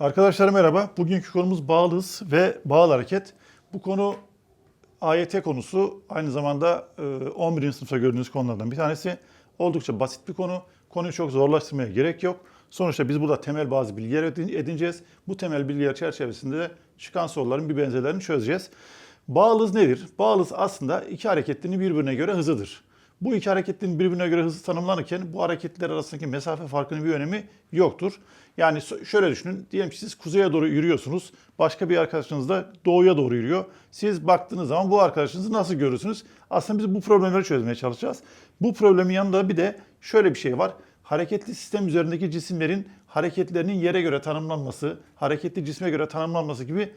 Arkadaşlar merhaba. Bugünkü konumuz bağlı hız ve bağlı hareket. Bu konu AYT konusu aynı zamanda e, 11. sınıfta gördüğünüz konulardan bir tanesi. Oldukça basit bir konu. Konuyu çok zorlaştırmaya gerek yok. Sonuçta biz burada temel bazı bilgiler edin- edineceğiz. Bu temel bilgiler çerçevesinde de çıkan soruların bir benzerlerini çözeceğiz. Bağlı hız nedir? Bağlı hız aslında iki hareketlinin birbirine göre hızıdır. Bu iki hareketin birbirine göre hızı tanımlanırken bu hareketler arasındaki mesafe farkının bir önemi yoktur. Yani şöyle düşünün. Diyelim ki siz kuzeye doğru yürüyorsunuz. Başka bir arkadaşınız da doğuya doğru yürüyor. Siz baktığınız zaman bu arkadaşınızı nasıl görürsünüz? Aslında biz bu problemleri çözmeye çalışacağız. Bu problemin yanında bir de şöyle bir şey var. Hareketli sistem üzerindeki cisimlerin hareketlerinin yere göre tanımlanması, hareketli cisme göre tanımlanması gibi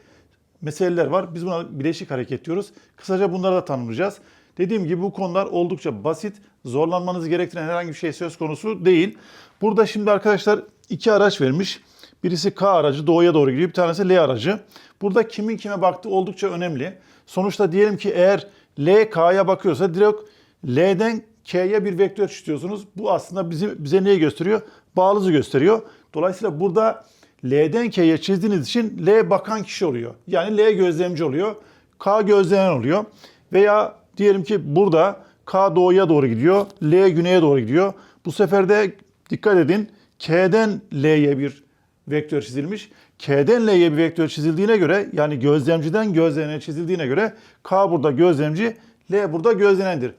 meseleler var. Biz buna bileşik hareket diyoruz. Kısaca bunları da tanımlayacağız. Dediğim gibi bu konular oldukça basit. Zorlanmanızı gerektiren herhangi bir şey söz konusu değil. Burada şimdi arkadaşlar iki araç vermiş. Birisi K aracı doğuya doğru gidiyor. Bir tanesi L aracı. Burada kimin kime baktığı oldukça önemli. Sonuçta diyelim ki eğer L K'ya bakıyorsa direkt L'den K'ye bir vektör çiziyorsunuz. Bu aslında bizi, bize neyi gösteriyor? Bağlı hızı gösteriyor. Dolayısıyla burada L'den K'ye çizdiğiniz için L bakan kişi oluyor. Yani L gözlemci oluyor. K gözlenen oluyor. Veya diyelim ki burada K doğuya doğru gidiyor. L güneye doğru gidiyor. Bu sefer de dikkat edin K'den L'ye bir vektör çizilmiş. K'den L'ye bir vektör çizildiğine göre yani gözlemciden gözlenene çizildiğine göre K burada gözlemci, L burada gözlenendir.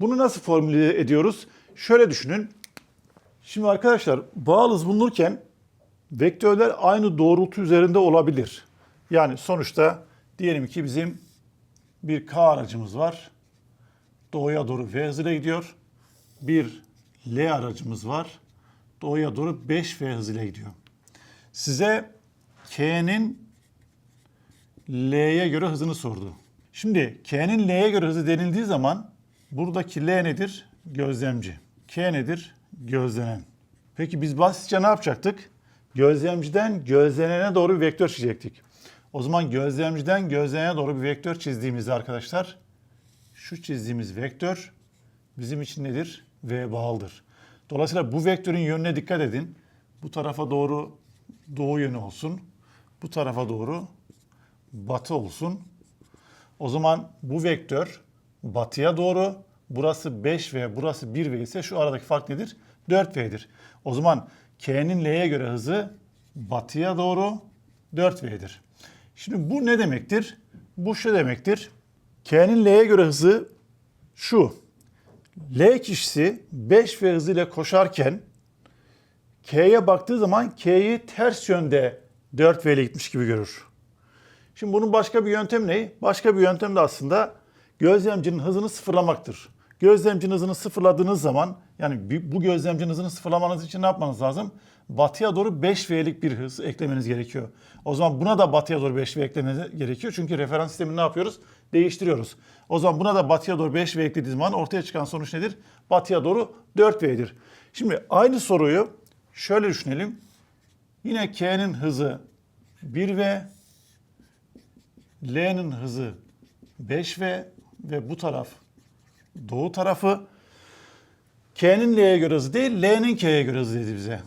Bunu nasıl formüle ediyoruz? Şöyle düşünün. Şimdi arkadaşlar bağlı hız bulunurken vektörler aynı doğrultu üzerinde olabilir. Yani sonuçta diyelim ki bizim bir K aracımız var. Doğuya doğru V hızıyla gidiyor. Bir L aracımız var. Doğuya doğru 5 V hızıyla gidiyor. Size K'nin L'ye göre hızını sordu. Şimdi K'nin L'ye göre hızı denildiği zaman buradaki L nedir? Gözlemci. K nedir? Gözlenen. Peki biz basitçe ne yapacaktık? Gözlemciden gözlenene doğru bir vektör çizecektik. O zaman gözlemciden gözlenene doğru bir vektör çizdiğimizde arkadaşlar şu çizdiğimiz vektör bizim için nedir? V bağlıdır. Dolayısıyla bu vektörün yönüne dikkat edin. Bu tarafa doğru doğu yönü olsun. Bu tarafa doğru batı olsun. O zaman bu vektör batıya doğru burası 5V, burası 1V ise şu aradaki fark nedir? 4V'dir. O zaman K'nin L'ye göre hızı batıya doğru 4V'dir. Şimdi bu ne demektir? Bu şu demektir. K'nin L'ye göre hızı şu. L kişisi 5V hızıyla koşarken K'ye baktığı zaman K'yi ters yönde 4V ile gitmiş gibi görür. Şimdi bunun başka bir yöntemi ne? Başka bir yöntem de aslında gözlemcinin hızını sıfırlamaktır. Gözlemcinin hızını sıfırladığınız zaman yani bu gözlemcinin hızını sıfırlamanız için ne yapmanız lazım? Batıya doğru 5V'lik bir hız eklemeniz gerekiyor. O zaman buna da batıya doğru 5V eklemeniz gerekiyor. Çünkü referans sistemini ne yapıyoruz? Değiştiriyoruz. O zaman buna da batıya doğru 5V eklediğiniz zaman ortaya çıkan sonuç nedir? Batıya doğru 4V'dir. Şimdi aynı soruyu şöyle düşünelim. Yine K'nin hızı 1V, L'nin hızı 5V ve bu taraf doğu tarafı. K'nin L'ye göre hızı değil, L'nin K'ye göre hızı dedi bize.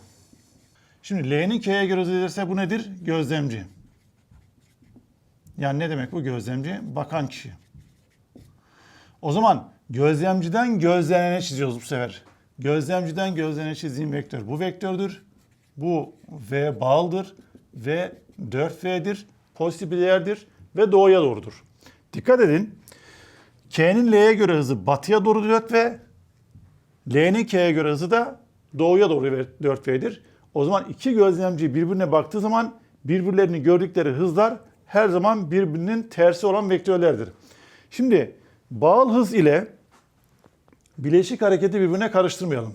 Şimdi L'nin K'ye göre hızı derse bu nedir? Gözlemci. Yani ne demek bu gözlemci? Bakan kişi. O zaman gözlemciden gözlenene çiziyoruz bu sefer. Gözlemciden gözlenene çizdiğim vektör bu vektördür. Bu V bağlıdır ve 4V'dir. Pozitif bir değerdir ve doğuya doğrudur. Dikkat edin. K'nin L'ye göre hızı batıya doğru 4V, L'nin K'ye göre hızı da doğuya doğru 4V'dir. O zaman iki gözlemci birbirine baktığı zaman birbirlerini gördükleri hızlar her zaman birbirinin tersi olan vektörlerdir. Şimdi bağıl hız ile bileşik hareketi birbirine karıştırmayalım.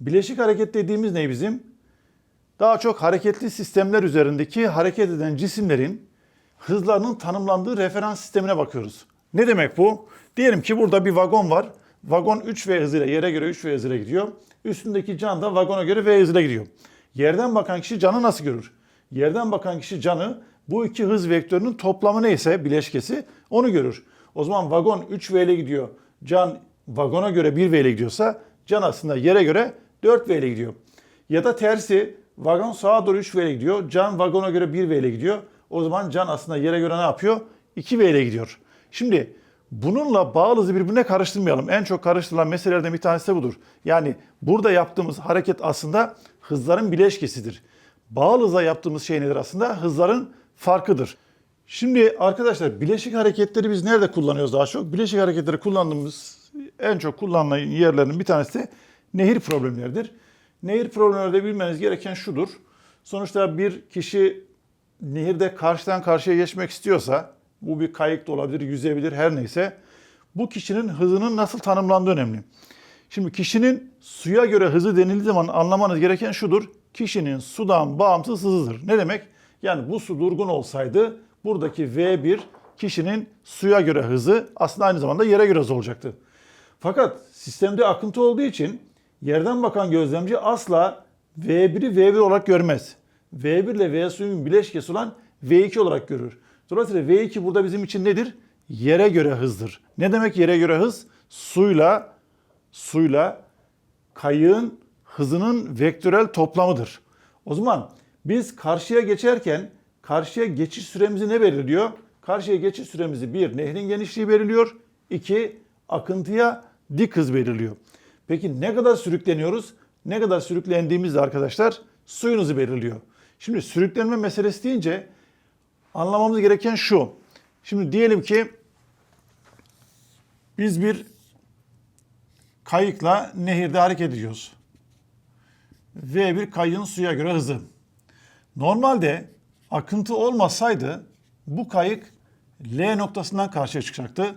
Bileşik hareket dediğimiz ne bizim? Daha çok hareketli sistemler üzerindeki hareket eden cisimlerin hızlarının tanımlandığı referans sistemine bakıyoruz. Ne demek bu? Diyelim ki burada bir vagon var. Vagon 3V hızıyla yere göre 3V hızıyla gidiyor. Üstündeki can da vagona göre V hızıyla gidiyor. Yerden bakan kişi canı nasıl görür? Yerden bakan kişi canı bu iki hız vektörünün toplamı neyse bileşkesi onu görür. O zaman vagon 3V ile gidiyor. Can vagona göre 1V ile gidiyorsa can aslında yere göre 4V ile gidiyor. Ya da tersi Vagon sağa doğru 3V ile gidiyor. Can vagona göre 1V ile gidiyor. O zaman can aslında yere göre ne yapıyor? 2V ile gidiyor. Şimdi bununla bağlı hızı birbirine karıştırmayalım. En çok karıştırılan meselelerden bir tanesi de budur. Yani burada yaptığımız hareket aslında hızların bileşkesidir. Bağlı hıza yaptığımız şey nedir aslında? Hızların farkıdır. Şimdi arkadaşlar bileşik hareketleri biz nerede kullanıyoruz daha çok? Bileşik hareketleri kullandığımız en çok kullanılan yerlerin bir tanesi de nehir problemleridir. Nehir problemlerde bilmeniz gereken şudur. Sonuçta bir kişi nehirde karşıdan karşıya geçmek istiyorsa, bu bir kayık da olabilir, yüzebilir her neyse, bu kişinin hızının nasıl tanımlandığı önemli. Şimdi kişinin suya göre hızı denildiği zaman anlamanız gereken şudur. Kişinin sudan bağımsız hızıdır. Ne demek? Yani bu su durgun olsaydı buradaki V1 kişinin suya göre hızı aslında aynı zamanda yere göre hızı olacaktı. Fakat sistemde akıntı olduğu için yerden bakan gözlemci asla V1'i V1 olarak görmez. V1 ile V suyun bileşkesi olan V2 olarak görür. Dolayısıyla V2 burada bizim için nedir? Yere göre hızdır. Ne demek yere göre hız? Suyla suyla kayığın hızının vektörel toplamıdır. O zaman biz karşıya geçerken karşıya geçiş süremizi ne belirliyor? Karşıya geçiş süremizi bir nehrin genişliği belirliyor. iki akıntıya dik hız belirliyor. Peki ne kadar sürükleniyoruz? Ne kadar sürüklendiğimizde arkadaşlar suyun hızı belirliyor. Şimdi sürüklenme meselesi deyince anlamamız gereken şu. Şimdi diyelim ki biz bir kayıkla nehirde hareket ediyoruz. V bir kayığın suya göre hızı. Normalde akıntı olmasaydı bu kayık L noktasından karşıya çıkacaktı.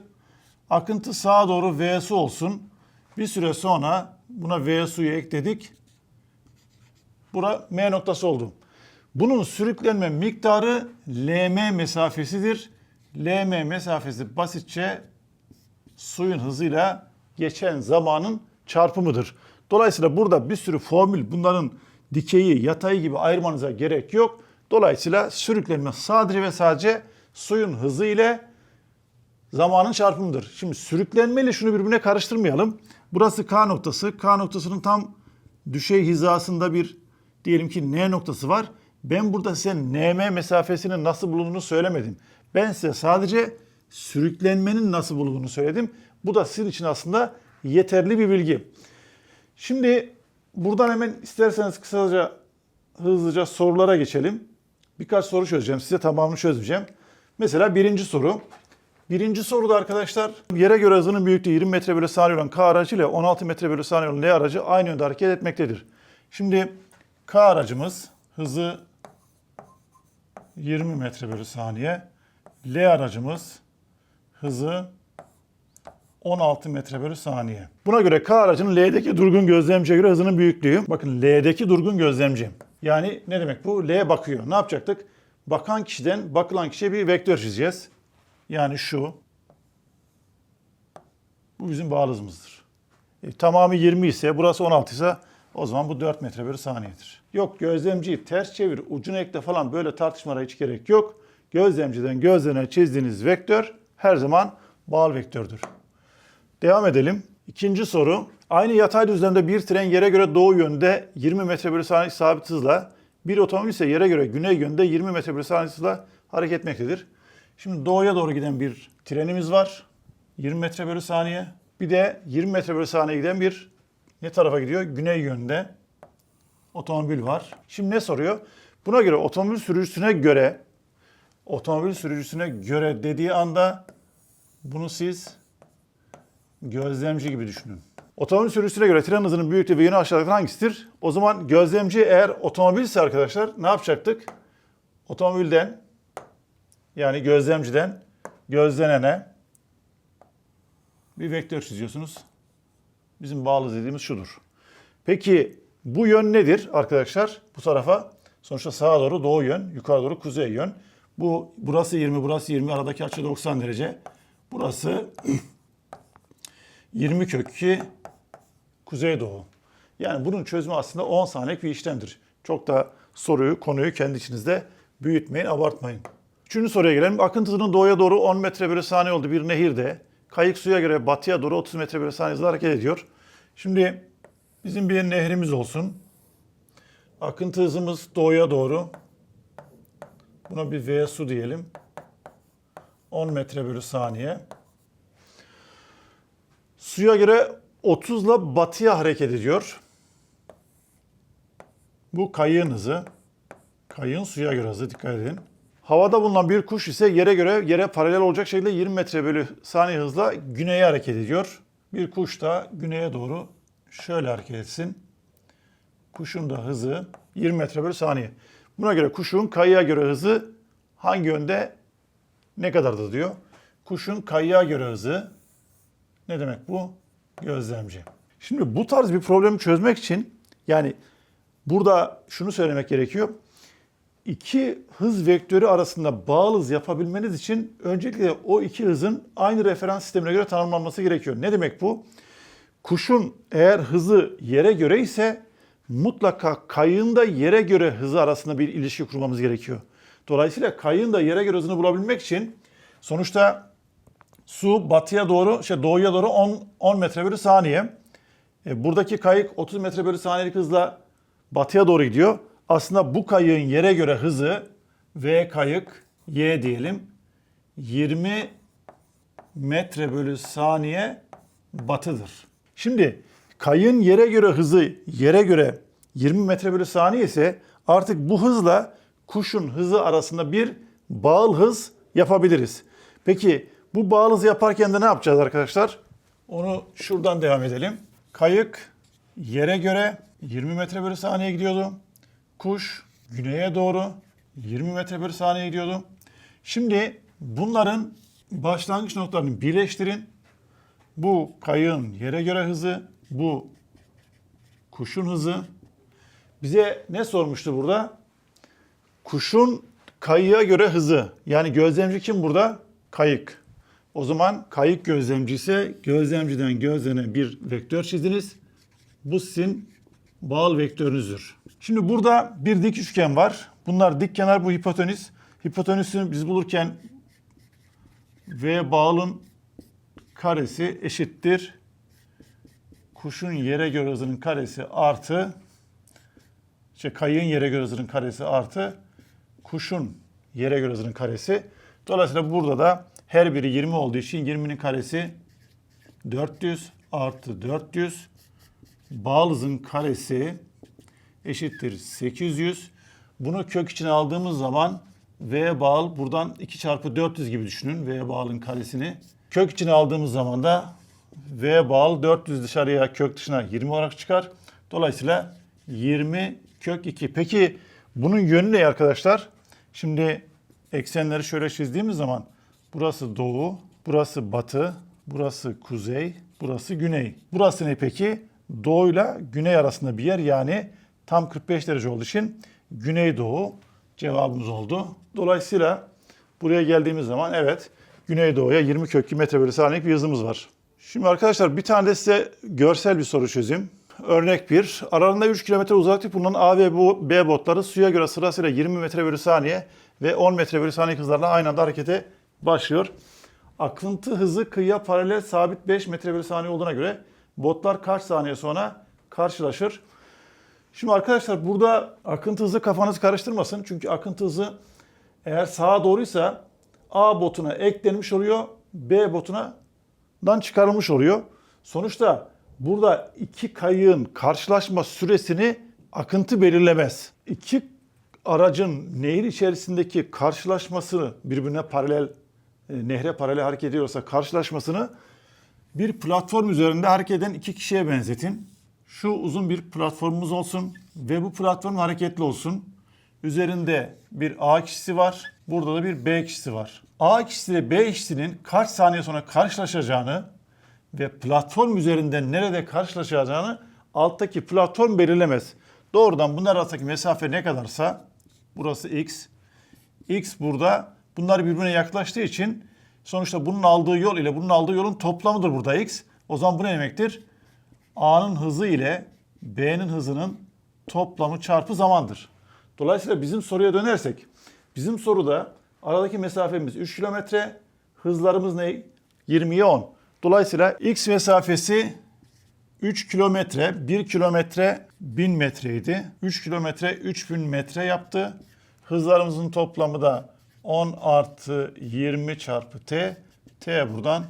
Akıntı sağa doğru V su olsun. Bir süre sonra buna V suyu ekledik. Bura M noktası oldu. Bunun sürüklenme miktarı LM mesafesidir. LM mesafesi basitçe suyun hızıyla geçen zamanın çarpımıdır. Dolayısıyla burada bir sürü formül bunların dikeyi, yatayı gibi ayırmanıza gerek yok. Dolayısıyla sürüklenme sadece ve sadece suyun hızı ile zamanın çarpımıdır. Şimdi sürüklenme ile şunu birbirine karıştırmayalım. Burası K noktası. K noktasının tam düşey hizasında bir diyelim ki N noktası var. Ben burada size NM mesafesinin nasıl bulunduğunu söylemedim. Ben size sadece sürüklenmenin nasıl bulunduğunu söyledim. Bu da sizin için aslında yeterli bir bilgi. Şimdi buradan hemen isterseniz kısaca hızlıca sorulara geçelim. Birkaç soru çözeceğim. Size tamamını çözmeyeceğim. Mesela birinci soru. Birinci soruda arkadaşlar yere göre hızının büyüklüğü 20 metre bölü saniye olan K aracı ile 16 metre bölü saniye olan L aracı aynı yönde hareket etmektedir. Şimdi K aracımız hızı 20 metre bölü saniye. L aracımız hızı 16 metre bölü saniye. Buna göre K aracının L'deki durgun gözlemciye göre hızının büyüklüğü. Bakın L'deki durgun gözlemci. Yani ne demek bu? L bakıyor. Ne yapacaktık? Bakan kişiden bakılan kişiye bir vektör çizeceğiz. Yani şu. Bu bizim bağlı hızımızdır. E, tamamı 20 ise burası 16 ise o zaman bu 4 metre bölü saniyedir. Yok gözlemciyi ters çevir, ucunu ekle falan böyle tartışmalara hiç gerek yok. Gözlemciden gözlerine çizdiğiniz vektör her zaman bağlı vektördür. Devam edelim. İkinci soru. Aynı yatay düzlemde bir tren yere göre doğu yönde 20 metre bölü saniye sabit hızla, bir otomobil ise yere göre güney yönde 20 metre bölü saniye hızla hareket etmektedir. Şimdi doğuya doğru giden bir trenimiz var. 20 metre bölü saniye. Bir de 20 metre bölü saniye giden bir ne tarafa gidiyor? Güney yönde otomobil var. Şimdi ne soruyor? Buna göre otomobil sürücüsüne göre otomobil sürücüsüne göre dediği anda bunu siz gözlemci gibi düşünün. Otomobil sürücüsüne göre tren hızının büyüklüğü ve yönü aşağıdakilerden hangisidir? O zaman gözlemci eğer otomobilse arkadaşlar ne yapacaktık? Otomobilden yani gözlemciden gözlenene bir vektör çiziyorsunuz. Bizim bağlı dediğimiz şudur. Peki bu yön nedir arkadaşlar? Bu tarafa sonuçta sağa doğru doğu yön, yukarı doğru kuzey yön. Bu burası 20, burası 20, aradaki açı 90 derece. Burası 20 kök 2 kuzeydoğu. Yani bunun çözümü aslında 10 saniyelik bir işlemdir. Çok da soruyu, konuyu kendi içinizde büyütmeyin, abartmayın. Üçüncü soruya gelelim. Akıntı hızının doğuya doğru 10 metre bölü saniye oldu bir nehirde. Kayık suya göre batıya doğru 30 metre bölü saniye hızla hareket ediyor. Şimdi bizim bir nehrimiz olsun. Akıntı hızımız doğuya doğru. Buna bir V su diyelim. 10 metre bölü saniye. Suya göre 30 ile batıya hareket ediyor. Bu kayığın hızı. Kayığın suya göre hızı dikkat edin. Havada bulunan bir kuş ise yere göre yere paralel olacak şekilde 20 metre bölü saniye hızla güneye hareket ediyor. Bir kuş da güneye doğru şöyle hareket etsin. Kuşun da hızı 20 metre bölü saniye. Buna göre kuşun kayığa göre hızı hangi yönde ne kadardır diyor. Kuşun kayığa göre hızı ne demek bu? Gözlemci. Şimdi bu tarz bir problemi çözmek için yani burada şunu söylemek gerekiyor. İki hız vektörü arasında bağlı hız yapabilmeniz için öncelikle o iki hızın aynı referans sistemine göre tanımlanması gerekiyor. Ne demek bu? Kuşun eğer hızı yere göre ise mutlaka kayığın da yere göre hızı arasında bir ilişki kurmamız gerekiyor. Dolayısıyla kayığın da yere göre hızını bulabilmek için sonuçta su batıya doğru, şey doğuya doğru 10, 10 metre bölü saniye. E, buradaki kayık 30 metre bölü saniyelik hızla batıya doğru gidiyor. Aslında bu kayığın yere göre hızı V kayık Y diyelim 20 metre bölü saniye batıdır. Şimdi kayığın yere göre hızı yere göre 20 metre bölü saniye ise artık bu hızla kuşun hızı arasında bir bağıl hız yapabiliriz. Peki bu bağıl hız yaparken de ne yapacağız arkadaşlar? Onu şuradan devam edelim. Kayık yere göre 20 metre bölü saniye gidiyordu. Kuş güneye doğru 20 metre bölü saniye gidiyordu. Şimdi bunların başlangıç noktalarını birleştirin. Bu kayığın yere göre hızı, bu kuşun hızı. Bize ne sormuştu burada? Kuşun kayığa göre hızı. Yani gözlemci kim burada? Kayık. O zaman kayık gözlemci ise gözlemciden gözlene bir vektör çizdiniz. Bu sizin bağıl vektörünüzdür. Şimdi burada bir dik üçgen var. Bunlar dik kenar bu hipotenüs. Hipotenüsü biz bulurken V bağlın karesi eşittir. Kuşun yere göre hızının karesi artı işte kayığın yere göre hızının karesi artı kuşun yere göre hızının karesi. Dolayısıyla burada da her biri 20 olduğu için 20'nin karesi 400 artı 400 bağıl hızın karesi eşittir 800. Bunu kök içine aldığımız zaman V bağıl buradan 2 çarpı 400 gibi düşünün V bağlın karesini. Kök içine aldığımız zaman da V bağıl 400 dışarıya kök dışına 20 olarak çıkar. Dolayısıyla 20 kök 2. Peki bunun yönü ne arkadaşlar? Şimdi eksenleri şöyle çizdiğimiz zaman burası doğu, burası batı, burası kuzey, burası güney. Burası ne peki? Doğuyla güney arasında bir yer yani tam 45 derece olduğu için güneydoğu cevabımız oldu. Dolayısıyla buraya geldiğimiz zaman evet güneydoğuya 20 kök 2 metre bölü saniyelik bir hızımız var. Şimdi arkadaşlar bir tane de size görsel bir soru çözeyim. Örnek 1. Aralarında 3 kilometre uzaklık bulunan A ve B botları suya göre sırasıyla 20 metre bölü saniye ve 10 metre bölü saniye hızlarla aynı anda harekete başlıyor. Akıntı hızı kıyıya paralel sabit 5 metre bölü saniye olduğuna göre botlar kaç saniye sonra karşılaşır? Şimdi arkadaşlar burada akıntı hızı kafanızı karıştırmasın. Çünkü akıntı hızı eğer sağa doğruysa A botuna eklenmiş oluyor, B botuna dan çıkarılmış oluyor. Sonuçta burada iki kayığın karşılaşma süresini akıntı belirlemez. İki aracın nehir içerisindeki karşılaşmasını birbirine paralel, nehre paralel hareket ediyorsa karşılaşmasını bir platform üzerinde hareket eden iki kişiye benzetin. Şu uzun bir platformumuz olsun ve bu platform hareketli olsun. Üzerinde bir A kişisi var, burada da bir B kişisi var. A kişisi ile B kişisinin kaç saniye sonra karşılaşacağını ve platform üzerinde nerede karşılaşacağını alttaki platform belirlemez. Doğrudan bunlar arasındaki mesafe ne kadarsa burası x. X burada. Bunlar birbirine yaklaştığı için sonuçta bunun aldığı yol ile bunun aldığı yolun toplamıdır burada x. O zaman bu ne demektir? A'nın hızı ile B'nin hızının toplamı çarpı zamandır. Dolayısıyla bizim soruya dönersek, bizim soruda aradaki mesafemiz 3 kilometre, hızlarımız ne? 20'ye 10. Dolayısıyla x mesafesi 3 kilometre, 1 kilometre 1000 metreydi. 3 kilometre 3000 metre yaptı. Hızlarımızın toplamı da 10 artı 20 çarpı t. T buradan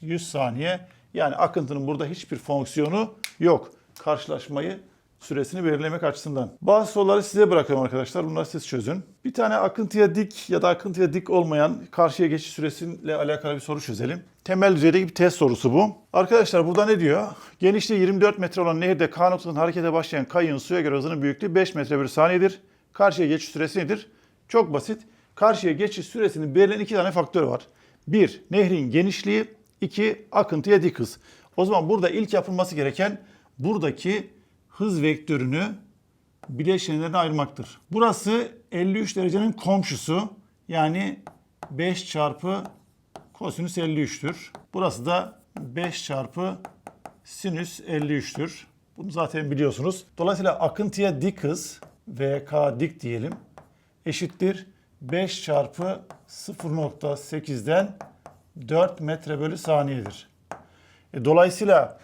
100 saniye. Yani akıntının burada hiçbir fonksiyonu yok. Karşılaşmayı süresini belirlemek açısından. Bazı soruları size bırakıyorum arkadaşlar. Bunları siz çözün. Bir tane akıntıya dik ya da akıntıya dik olmayan karşıya geçiş süresiyle alakalı bir soru çözelim. Temel düzeydeki bir test sorusu bu. Arkadaşlar burada ne diyor? Genişliği 24 metre olan nehirde K noktasından harekete başlayan kayığın suya göre hızının büyüklüğü 5 metre bölü saniyedir. Karşıya geçiş süresi nedir? Çok basit. Karşıya geçiş süresinin belirlenen iki tane faktör var. Bir, nehrin genişliği. iki akıntıya dik hız. O zaman burada ilk yapılması gereken buradaki hız vektörünü bileşenlerine ayırmaktır. Burası 53 derecenin komşusu. Yani 5 çarpı kosinüs 53'tür. Burası da 5 çarpı sinüs 53'tür. Bunu zaten biliyorsunuz. Dolayısıyla akıntıya dik hız VK dik diyelim eşittir 5 çarpı 0.8'den 4 metre bölü saniyedir. E, dolayısıyla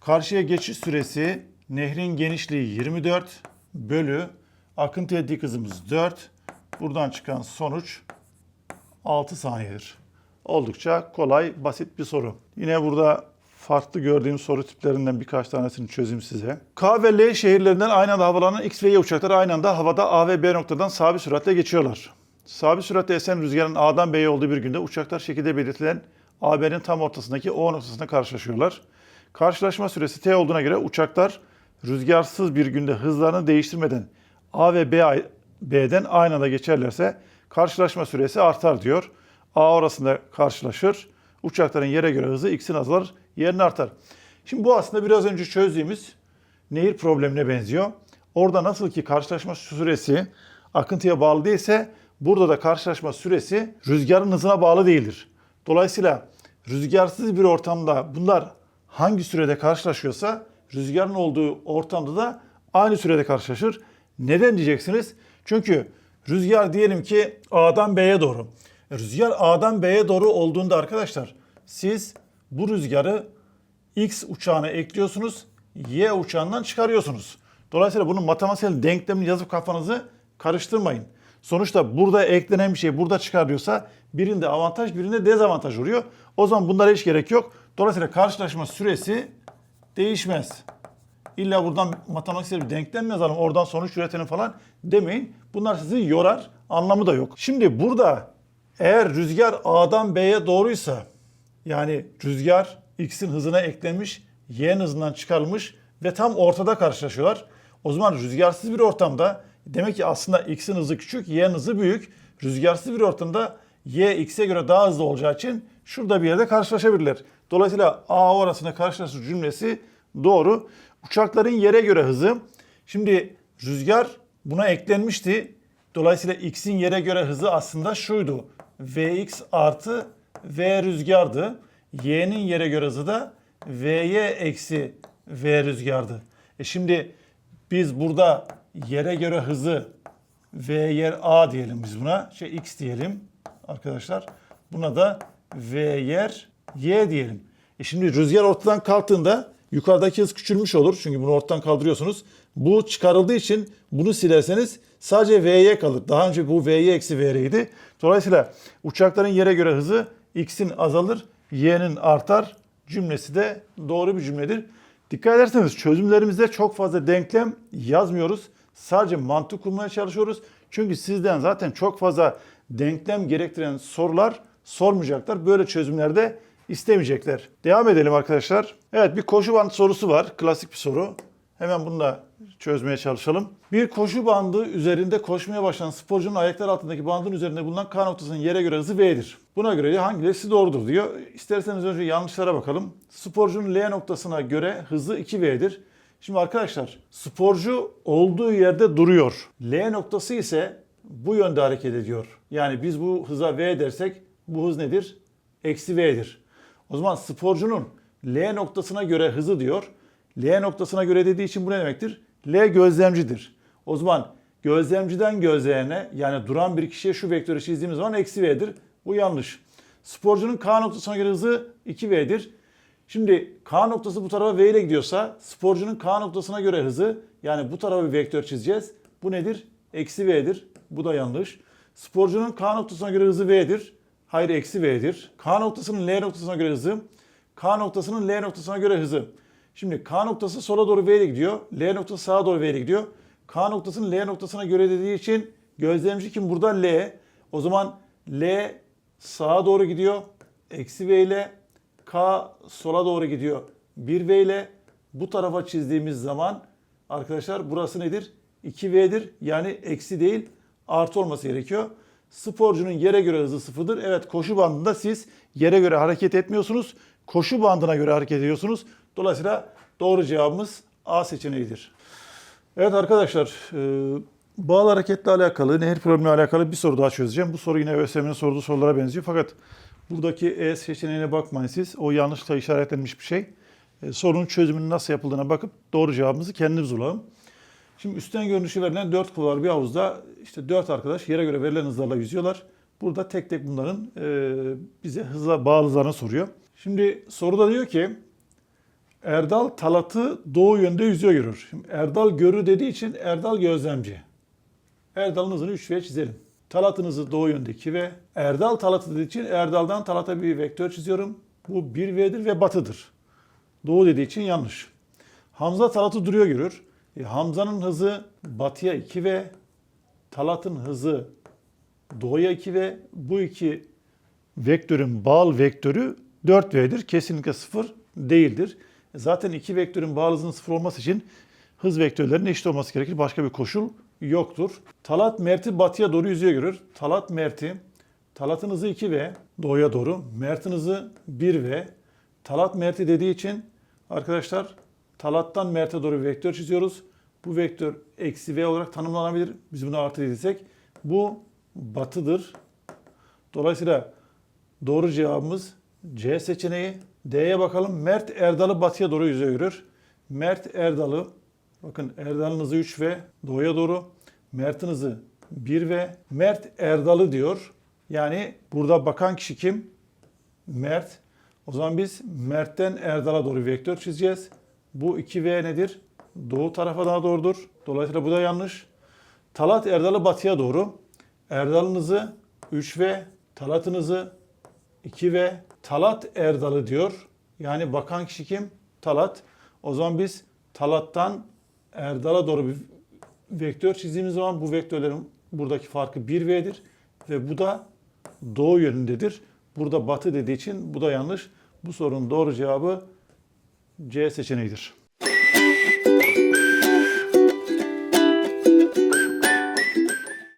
karşıya geçiş süresi nehrin genişliği 24 bölü akıntıya dik hızımız 4. Buradan çıkan sonuç 6 saniyedir. Oldukça kolay, basit bir soru. Yine burada farklı gördüğüm soru tiplerinden birkaç tanesini çözeyim size. K ve L şehirlerinden aynı anda havalanan X ve Y uçakları aynı anda havada A ve B noktadan sabit süratle geçiyorlar. Sabit süratle esen rüzgarın A'dan B'ye olduğu bir günde uçaklar şekilde belirtilen AB'nin tam ortasındaki O noktasında karşılaşıyorlar. Karşılaşma süresi T olduğuna göre uçaklar rüzgarsız bir günde hızlarını değiştirmeden A ve B, B'den aynı anda geçerlerse karşılaşma süresi artar diyor. A orasında karşılaşır. Uçakların yere göre hızı x'in azalır, yerine artar. Şimdi bu aslında biraz önce çözdüğümüz nehir problemine benziyor. Orada nasıl ki karşılaşma süresi akıntıya bağlı değilse burada da karşılaşma süresi rüzgarın hızına bağlı değildir. Dolayısıyla rüzgarsız bir ortamda bunlar hangi sürede karşılaşıyorsa rüzgarın olduğu ortamda da aynı sürede karşılaşır. Neden diyeceksiniz? Çünkü rüzgar diyelim ki A'dan B'ye doğru. Rüzgar A'dan B'ye doğru olduğunda arkadaşlar siz bu rüzgarı X uçağına ekliyorsunuz, Y uçağından çıkarıyorsunuz. Dolayısıyla bunun matematiksel denklemini yazıp kafanızı karıştırmayın. Sonuçta burada eklenen bir şey burada çıkarıyorsa birinde avantaj birinde dezavantaj oluyor. O zaman bunlara hiç gerek yok. Dolayısıyla karşılaşma süresi değişmez. İlla buradan matematiksel bir denklem yazalım, oradan sonuç üretelim falan demeyin. Bunlar sizi yorar, anlamı da yok. Şimdi burada eğer rüzgar A'dan B'ye doğruysa, yani rüzgar X'in hızına eklenmiş, Y'nin hızından çıkarılmış ve tam ortada karşılaşıyorlar. O zaman rüzgarsız bir ortamda demek ki aslında X'in hızı küçük, Y'nin hızı büyük. Rüzgarsız bir ortamda Y X'e göre daha hızlı olacağı için şurada bir yerde karşılaşabilirler. Dolayısıyla A orasına karşılaşır cümlesi doğru. Uçakların yere göre hızı. Şimdi rüzgar buna eklenmişti. Dolayısıyla X'in yere göre hızı aslında şuydu. Vx artı V rüzgardı. Y'nin yere göre hızı da Vy eksi V rüzgardı. E şimdi biz burada yere göre hızı V yer A diyelim biz buna. Şey X diyelim arkadaşlar. Buna da V yer Y diyelim. E şimdi rüzgar ortadan kalktığında yukarıdaki hız küçülmüş olur. Çünkü bunu ortadan kaldırıyorsunuz. Bu çıkarıldığı için bunu silerseniz sadece V'ye kalır. Daha önce bu V'ye eksi V'ydi. Dolayısıyla uçakların yere göre hızı X'in azalır, Y'nin artar cümlesi de doğru bir cümledir. Dikkat ederseniz çözümlerimizde çok fazla denklem yazmıyoruz. Sadece mantık kurmaya çalışıyoruz. Çünkü sizden zaten çok fazla denklem gerektiren sorular sormayacaklar. Böyle çözümlerde istemeyecekler. Devam edelim arkadaşlar. Evet bir koşu bandı sorusu var. Klasik bir soru. Hemen bunu da çözmeye çalışalım. Bir koşu bandı üzerinde koşmaya başlayan sporcunun ayaklar altındaki bandın üzerinde bulunan K noktasının yere göre hızı V'dir. Buna göre hangileri doğrudur diyor. İsterseniz önce yanlışlara bakalım. Sporcunun L noktasına göre hızı 2V'dir. Şimdi arkadaşlar sporcu olduğu yerde duruyor. L noktası ise bu yönde hareket ediyor. Yani biz bu hıza V dersek bu hız nedir? Eksi V'dir. O zaman sporcunun L noktasına göre hızı diyor. L noktasına göre dediği için bu ne demektir? L gözlemcidir. O zaman gözlemciden gözleyene yani duran bir kişiye şu vektörü çizdiğimiz zaman eksi V'dir. Bu yanlış. Sporcunun K noktasına göre hızı 2V'dir. Şimdi K noktası bu tarafa V ile gidiyorsa sporcunun K noktasına göre hızı yani bu tarafa bir vektör çizeceğiz. Bu nedir? Eksi V'dir. Bu da yanlış. Sporcunun K noktasına göre hızı V'dir. Hayır eksi V'dir. K noktasının L noktasına göre hızı. K noktasının L noktasına göre hızı. Şimdi K noktası sola doğru V ile gidiyor. L noktası sağa doğru V ile gidiyor. K noktasının L noktasına göre dediği için gözlemci kim burada? L. O zaman L sağa doğru gidiyor. Eksi V ile K sola doğru gidiyor. 1V ile bu tarafa çizdiğimiz zaman arkadaşlar burası nedir? 2V'dir. Yani eksi değil artı olması gerekiyor. Sporcunun yere göre hızı sıfırdır. Evet koşu bandında siz yere göre hareket etmiyorsunuz. Koşu bandına göre hareket ediyorsunuz. Dolayısıyla doğru cevabımız A seçeneğidir. Evet arkadaşlar, e, bağlı hareketle alakalı, nehir problemiyle alakalı bir soru daha çözeceğim. Bu soru yine ÖSYM'nin sorduğu sorulara benziyor. Fakat buradaki E seçeneğine bakmayın siz. O yanlışla işaretlenmiş bir şey. E, sorunun çözümünün nasıl yapıldığına bakıp doğru cevabımızı kendiniz bulalım. Şimdi üstten görünüşü verilen dört kul bir havuzda. işte dört arkadaş yere göre verilen hızlarla yüzüyorlar. Burada tek tek bunların e, bize hıza bağlı soruyor. Şimdi soruda diyor ki Erdal Talat'ı doğu yönde yüzüyor görür. Şimdi Erdal görü dediği için Erdal gözlemci. Erdal'ın hızını 3V çizelim. Talat'ın hızı doğu yönde 2V. Erdal Talat'ı dediği için Erdal'dan Talat'a bir vektör çiziyorum. Bu 1V'dir ve batıdır. Doğu dediği için yanlış. Hamza Talat'ı duruyor görür. E, Hamza'nın hızı batıya 2V. Talat'ın hızı doğuya 2V. Bu iki vektörün bağıl vektörü 4V'dir. Kesinlikle sıfır değildir. Zaten iki vektörün bağlı hızının sıfır olması için hız vektörlerinin eşit olması gerekir. Başka bir koşul yoktur. Talat Mert'i batıya doğru yüzüyor görür. Talat Mert'i Talat'ın hızı 2V doğuya doğru. Mert'in hızı 1V. Talat Mert'i dediği için arkadaşlar Talat'tan Mert'e doğru bir vektör çiziyoruz. Bu vektör eksi V olarak tanımlanabilir. Biz bunu artı dediysek. Bu batıdır. Dolayısıyla doğru cevabımız C seçeneği. D'ye bakalım. Mert Erdal'ı batıya doğru yüze görür. Mert Erdal'ı bakın Erdal'ın hızı 3 ve doğuya doğru. Mert'in hızı 1 ve Mert Erdal'ı diyor. Yani burada bakan kişi kim? Mert. O zaman biz Mert'ten Erdal'a doğru vektör çizeceğiz. Bu 2V nedir? Doğu tarafa daha doğrudur. Dolayısıyla bu da yanlış. Talat Erdal'ı batıya doğru. Erdal'ın hızı 3V. Talat'ın hızı 2 ve Talat Erdal'ı diyor. Yani bakan kişi kim? Talat. O zaman biz Talat'tan Erdal'a doğru bir vektör çizdiğimiz zaman bu vektörlerin buradaki farkı 1V'dir. Ve bu da doğu yönündedir. Burada batı dediği için bu da yanlış. Bu sorunun doğru cevabı C seçeneğidir.